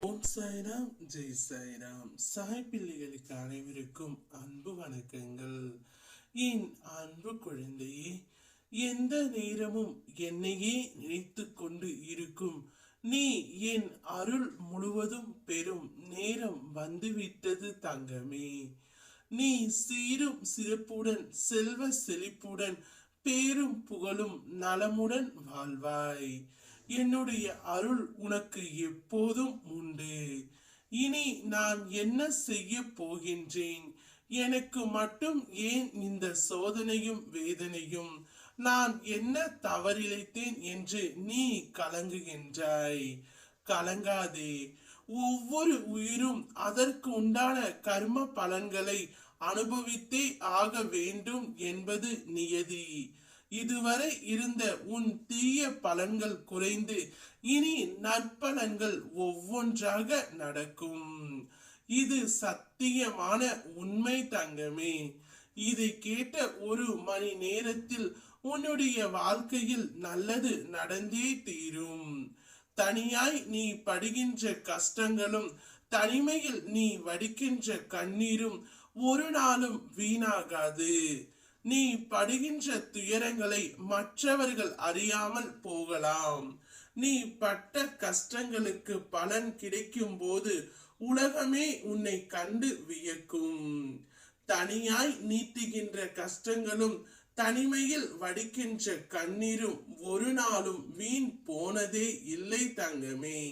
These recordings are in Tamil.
ஓம் சாய்ராம். ஜெய் சாய்ராம். சாய் பிள்ளைகளுக்கு அனைவருக்கும் அன்பு வணக்கங்கள். என் அன்பு குழந்தையே எந்த நேரமும் என்னையே நினைத்து கொண்டு இருக்கும். நீ என் அருள் முழுவதும் பெறும் நேரம் வந்துவிட்டது தங்கமே. நீ சீரும் சிறப்புடன் செல்வ செழிப்புடன் பேரும் புகழும் நலமுடன் வாழ்வாய். என்னுடைய அருள் உனக்கு எப்போதும் உண்டு. இனி நான் என்ன செய்ய போகின்றேன்? எனக்கு மட்டும் ஏன் இந்த சோதனையும் வேதனையும்? நான் என்ன தவறிழைத்தேன் என்று நீ கலங்குகின்றாய். கலங்காதே. ஒவ்வொரு உயிரும் அதற்கு உண்டான கர்ம பலன்களை அனுபவித்தே ஆக வேண்டும் என்பது நியதி. இதுவரை இருந்த உன் தீய பலன்கள் குறைந்து இனி நற்பலன்கள் ஒவ்வொன்றாக நடக்கும். இது சத்தியமான உண்மை தங்கமே. இதை கேட்ட ஒரு மணி நேரத்தில் உன்னுடைய வாழ்க்கையில் நல்லது நடந்தே தீரும். தனியாய் நீ படுகின்ற கஷ்டங்களும் தனிமையில் நீ வடிக்கின்ற கண்ணீரும் ஒரு நாளும் வீணாகாது. நீ படுகின்ற துயரங்களை மற்றவர்கள் அறியாமல் போகலாம். நீ பட்ட கஷ்டங்களுக்கு பலன் கிடைக்கும் போது உலகமே உன்னை கண்டு வியக்கும். தனியாய் நீட்டுகின்ற கஷ்டங்களும் தனிமையில் வடிக்கின்ற கண்ணீரும் ஒரு நாளும் வீண் போனதே இல்லை தங்கமே.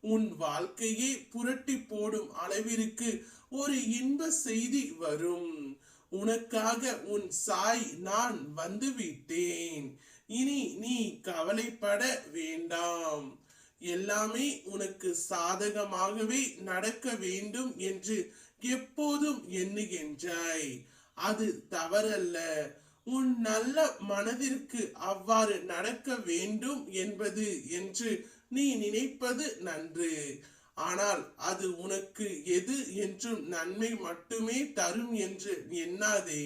உன் வாழ்க்கையே புரட்டி போடும் அளவிற்கு ஒரு இன்ப செய்தி வரும். உனக்காக உன் சாய் நான் வந்து விட்டேன் இனி நீ கவலைப்பட வேண்டாம். எல்லாமே உனக்கு சாதகமாகவே நடக்க வேண்டும் என்று எப்போதும் எண்ணுகின்றாய். அது தவறல்ல. உன் நல்ல மனதிற்கு அவ்வாறு நடக்க வேண்டும் என்பது என்று நீ நினைப்பது நன்று. ஆனால் அது உனக்கு எது என்றும் நன்மை மட்டுமே தரும் என்று எண்ணாதே.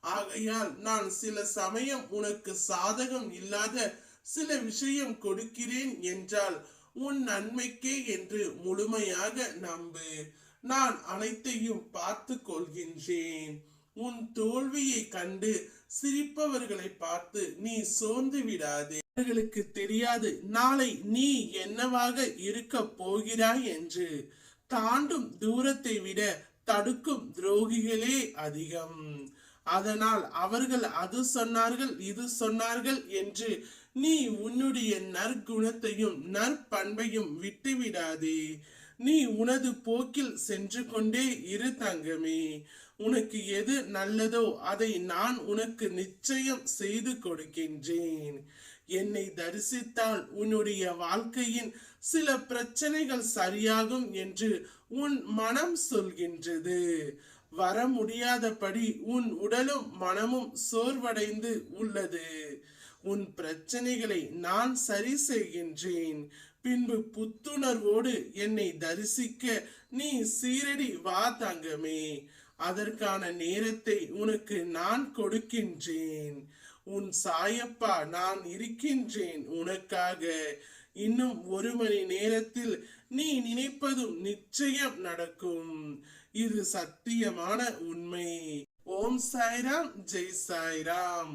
ஆகையால் நான் சில சமயம் உனக்கு சாதகம் இல்லாத சில விஷயம் கொடுக்கிறேன் என்றால் உன் நன்மைக்கே என்று முழுமையாக நம்பு. நான் அனைத்தையும் பார்த்து கொள்கின்றேன் உன் தோல்வியை கண்டு சிரிப்பவர்களை பார்த்து நீ சோர்ந்து விடாதே. அவர்களுக்கு தெரியாது. நாளை நீ என்னவாக இருக்க போகிறாய்? என்று. தாண்டும் தூரத்தை விட தடுக்கும் துரோகிகளே அதிகம். அதனால் அவர்கள் அது சொன்னார்கள் இது சொன்னார்கள் என்று நீ உன்னுடைய நற்குணத்தையும் நற்பண்பையும் விட்டுவிடாதே. நீ உனது போக்கில் சென்று கொண்டே இரு தங்கமே. உனக்கு எது நல்லதோ அதை நான் உனக்கு நிச்சயம் செய்து கொடுக்கின்றேன். என்னை தரிசித்தால் உன்னுடைய வாழ்க்கையின் சில பிரச்சனைகள் சரியாகும் என்று உன் மனம் சொல்கின்றது. வர முடியாதபடி உன் உடலும் மனமும் சோர்வடைந்து உள்ளது. உன் பிரச்சனைகளை நான் சரி செய்கின்றேன். பின்பு புத்துணர்வோடு என்னை தரிசிக்க நீ சீரடி வா தங்கமே. அதற்கான நேரத்தை உனக்கு நான் கொடுக்கின்றேன். உன் சாயப்பா நான் இருக்கின்றேன் உனக்காக. இன்னும் ஒரு மணி நேரத்தில் நீ நினைப்பதும் நிச்சயம் நடக்கும். இது சத்தியமான உண்மை. ஓம் சாய்ராம் ஜெய் சாய்ராம்.